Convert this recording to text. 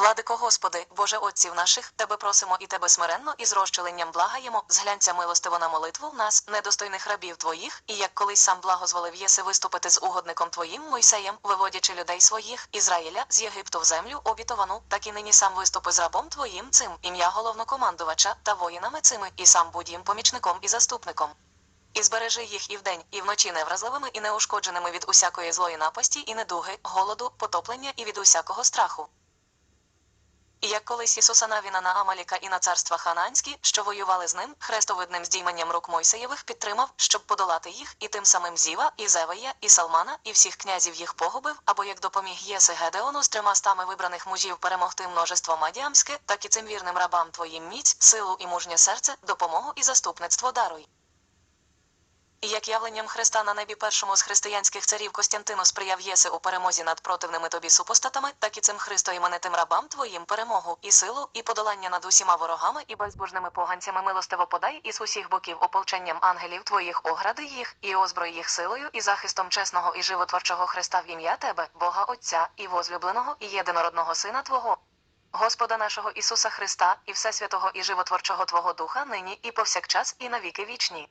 Владико Господи, Боже Отців наших, Тебе просимо і Тебе смиренно і з розчуленням благаємо, зглянься милостиво на молитву нас, недостойних рабів Твоїх, і як колись сам благозволив єси виступити з угодником Твоїм Мойсеєм, виводячи людей своїх, Ізраїля, з Єгипту в землю обітовану, так і нині сам виступи з рабом Твоїм цим, ім'я головнокомандувача та воїнами цими, і сам будь їм помічником і заступником. І збережи їх і вдень, і вночі невразливими і неушкодженими від усякої злої напасті і недуги, голоду, потоплення і від усякого страху. Як колись Ісуса Навіна на Амаліка і на царства Хананські, що воювали з ним, хрестовидним здійманням рук Мойсеєвих підтримав, щоб подолати їх, і тим самим Зіва, і Зевея, і Салмана, і всіх князів їх погубив, або як допоміг Єси Гедеону з трьома стами вибраних мужів перемогти множество мадіамське, так і цим вірним рабам твоїм міць, силу і мужнє серце, допомогу і заступництво даруй. І як явленням Христа на небі першому з християнських царів Костянтину сприяв єси у перемозі над противними тобі супостатами, так і цим Христо іменитим рабам твоїм перемогу, і силу, і подолання над усіма ворогами, і безбожними поганцями милостиво подай із усіх боків ополченням ангелів твоїх огради їх, і озброй їх силою, і захистом чесного і животворчого Христа в ім'я Тебе, Бога Отця, і возлюбленого, і єдинородного Сина Твого. Господа нашого Ісуса Христа, і Всесвятого і животворчого Твого Духа нині і повсякчас, і навіки вічні.